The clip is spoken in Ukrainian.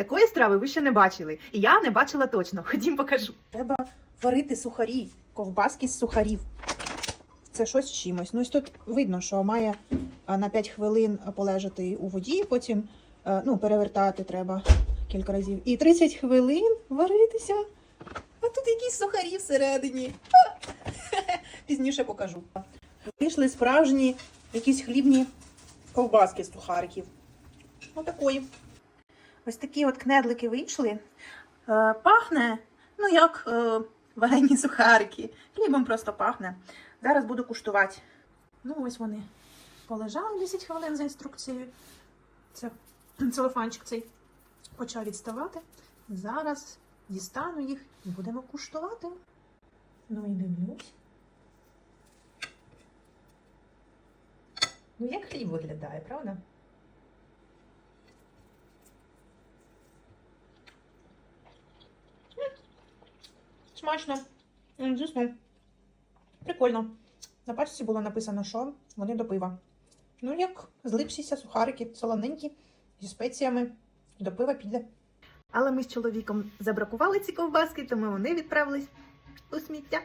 Такої страви ви ще не бачили. І я не бачила точно. Ходім покажу. Треба варити сухарі, ковбаски з сухарів. Це щось чимось. Ну, ось тут видно, що має на 5 хвилин полежати у воді, потім е, ну, перевертати треба кілька разів. І 30 хвилин варитися. А тут якісь сухарі всередині. Пізніше покажу. Вийшли справжні якісь хлібні ковбаски з сухариків. Отакої. Ось такі от кнедлики вийшли. Е, пахне, ну як е, варені сухарики. Хлібом просто пахне. Зараз буду куштувати. Ну, ось вони полежали 10 хвилин за інструкцією. Це целофанчик цей почав відставати. Зараз дістану їх і будемо куштувати. Ну і дивлюсь. Ну, як хліб виглядає, правда? Смачно. Звісно. Прикольно. На пачці було написано, що вони до пива. Ну, як злипшіся сухарики, солоненькі, зі спеціями. До пива піде. Але ми з чоловіком забракували ці ковбаски, тому вони відправились у сміття.